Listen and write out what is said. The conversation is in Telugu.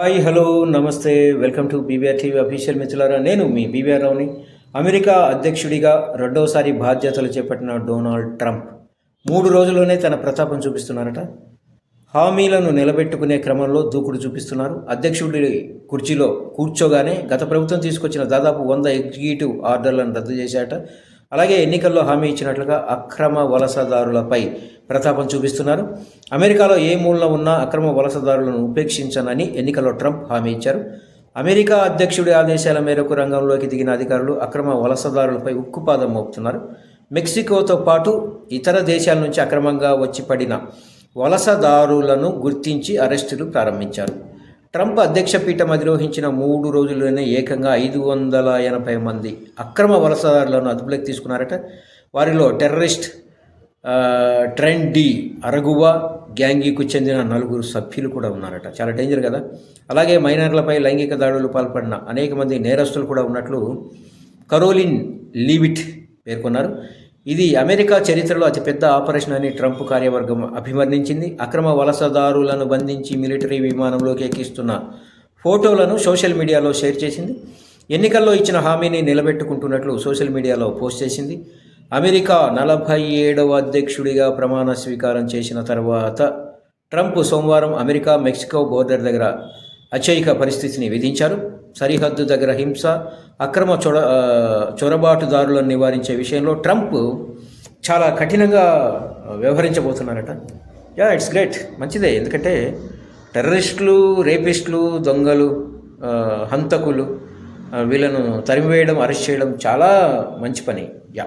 హాయ్ హలో నమస్తే welcome to BBR TV official మిత్రులారా. నేను మీ బీబీఆర్ రావుని అమెరికా అధ్యక్షుడిగా రెండవసారి బాధ్యతలు చేపట్టిన డొనాల్డ్ ట్రంప్ మూడు రోజుల్లోనే తన ప్రతాపం చూపిస్తున్నారట. హామీలను నిలబెట్టుకునే క్రమంలో దూకుడు చూపిస్తున్నారు. అధ్యక్షుడి కుర్చీలో కూర్చోగానే గత ప్రభుత్వం తీసుకొచ్చిన దాదాపు వంద ఎగ్జిక్యూటివ్ ఆర్డర్లను రద్దు చేశాట అలాగే ఎన్నికల్లో హామీ ఇచ్చినట్లుగా అక్రమ వలసదారులపై ప్రతాపం చూపిస్తున్నారు. అమెరికాలో ఏ మూలలో ఉన్నా అక్రమ వలసదారులను ఉపేక్షించనని ఎన్నికల్లో ట్రంప్ హామీ ఇచ్చారు. అమెరికా అధ్యక్షుడి ఆదేశాల మేరకు రంగంలోకి దిగిన అధికారులు అక్రమ వలసదారులపై ఉక్కుపాదం మోపుతున్నారు. మెక్సికోతో పాటు ఇతర దేశాల నుంచి అక్రమంగా వచ్చి పడిన వలసదారులను గుర్తించి అరెస్టులు ప్రారంభించారు. ట్రంప్ అధ్యక్ష పీఠం అధిరోహించిన మూడు రోజుల్లోనే ఏకంగా ఐదు వందల ఎనభై మంది అక్రమ వలసదారులను అదుపులోకి తీసుకున్నారట. వారిలో టెర్రరిస్ట్ ట్రెండ్ డి అరగువ గ్యాంగీకు చెందిన నలుగురు సభ్యులు కూడా ఉన్నారట. చాలా డేంజర్ కదా. అలాగే మైనర్లపై లైంగిక దాడులు పాల్పడిన అనేక మంది నేరస్తులు కూడా ఉన్నట్లు కరోలిన్ లీవిట్ పేర్కొన్నారు. ఇది అమెరికా చరిత్రలో అతిపెద్ద ఆపరేషన్ అని ట్రంప్ కార్యవర్గం అభివర్ణించింది. అక్రమ వలసదారులను బంధించి మిలిటరీ విమానంలోకి ఎక్కిస్తున్న ఫోటోలను సోషల్ మీడియాలో షేర్ చేసింది. ఎన్నికల్లో ఇచ్చిన హామీని నిలబెట్టుకుంటున్నట్లు సోషల్ మీడియాలో పోస్ట్ చేసింది. అమెరికా నలభై ఏడవ అధ్యక్షుడిగా ప్రమాణ స్వీకారం చేసిన తర్వాత ట్రంప్ సోమవారం అమెరికా మెక్సికో బోర్డర్ దగ్గర అత్యయిక పరిస్థితిని విధించారు. సరిహద్దు దగ్గర హింస అక్రమ చొర చొరబాటుదారులను నివారించే విషయంలో ట్రంప్ చాలా కఠినంగా వ్యవహరించబోతున్నారట. Yeah it's great. మంచిదే. ఎందుకంటే టెర్రరిస్టులు రేపిస్టులు దొంగలు హంతకులు వీళ్ళను తరిమివేయడం అరెస్ట్ చేయడం చాలా మంచి పని. యా.